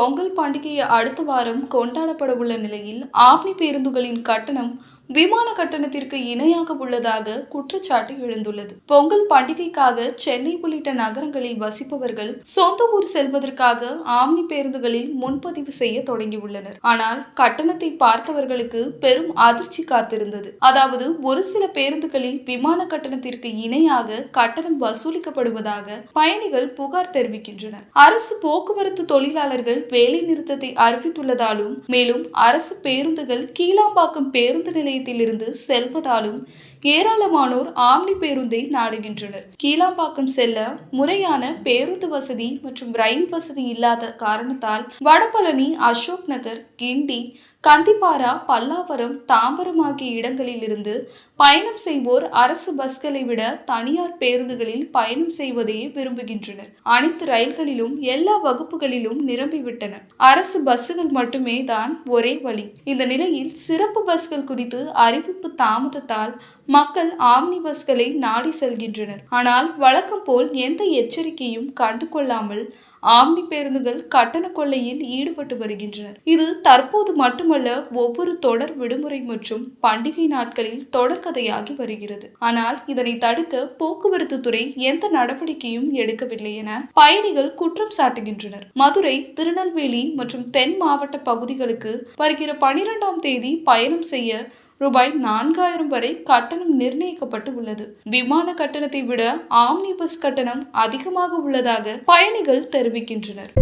பொங்கல் பண்டிகையை அடுத்த வாரம் கொண்டாடப்பட உள்ள நிலையில் ஆம்னி பேருந்துகளின் கட்டணம் விமான கட்டணத்திற்கு இணையாக உள்ளதாக குற்றச்சாட்டு எழுந்துள்ளது. பொங்கல் பண்டிகைக்காக சென்னை உள்ளிட்ட நகரங்களில் வசிப்பவர்கள் சொந்த ஊர் செல்வதற்காக ஆம்னி பேருந்துகளில் முன்பதிவு செய்ய தொடங்கியுள்ளனர். ஆனால் கட்டணத்தை பார்த்தவர்களுக்கு பெரும் அதிர்ச்சி காத்திருந்தது. அதாவது ஒரு சில பேருந்துகளில் விமான கட்டணத்திற்கு இணையாக கட்டணம் வசூலிக்கப்படுவதாக பயணிகள் புகார் தெரிவிக்கின்றனர். அரசு போக்குவரத்து தொழிலாளர்கள் வேலை நிறுத்தத்தை அறிவித்துள்ளதாலும் மேலும் அரசு பேருந்துகள் கீழாம்பாக்கம் பேருந்து நிலையத்திலிருந்து செல்வதாலும் ஏராளமானோர் ஆம்னி பேருந்தை நாடுகின்றனர். கீழாம்பாக்கம் செல்ல முறையான பேருந்து வசதி மற்றும் ரயில் வசதி இல்லாத காரணத்தால் வடபழனி அசோக் நகர் கிண்டி கந்திப்பாரா பல்லாவரம் தாம்பரம் ஆகிய இடங்களில் இருந்து பயணம் செய்வோர் அரசு பஸ்களை விட தனியார் பேருந்துகளில் பயணம் செய்வதையே விரும்புகின்றனர். அனைத்து ரயில்களிலும் எல்லா வகுப்புகளிலும் நிரம்பிவிட்டன அரசு பஸ்ஸுகள் மட்டுமே தான் ஒரே வழி. இந்த நிலையில் சிறப்பு பஸ்கள் குறித்து அறிவிப்பு தாமதத்தால் மக்கள் ஆம்னி பஸ்களை நாடி செல்கின்றனர். ஆனால் வழக்கம் போல் எந்த எச்சரிக்கையும் கண்டுகொள்ளாமல் ஆம்னி பேருந்துகள் கட்டண கொள்ளையில் ஈடுபட்டு வருகின்றனர். இது தற்போது மட்டுமல்ல ஒவ்வொரு தொடர் விடுமுறை மற்றும் பண்டிகை நாட்களில் தொடர்கதையாகி வருகிறது. ஆனால் இதனை தடுக்க போக்குவரத்து துறை எந்த நடவடிக்கையும் எடுக்கவில்லை என பயணிகள் குற்றம் சாட்டுகின்றனர். மதுரை திருநெல்வேலி மற்றும் தென் மாவட்ட பகுதிகளுக்கு வருகிற பனிரெண்டாம் தேதி பயணம் செய்ய ரூபாய் நான்காயிரம் வரை கட்டணம் நிர்ணயிக்கப்பட்டு உள்ளது. விமான கட்டணத்தை விட ஆம்னி பஸ் கட்டணம் அதிகமாக உள்ளதாக பயணிகள் தெரிவிக்கின்றனர்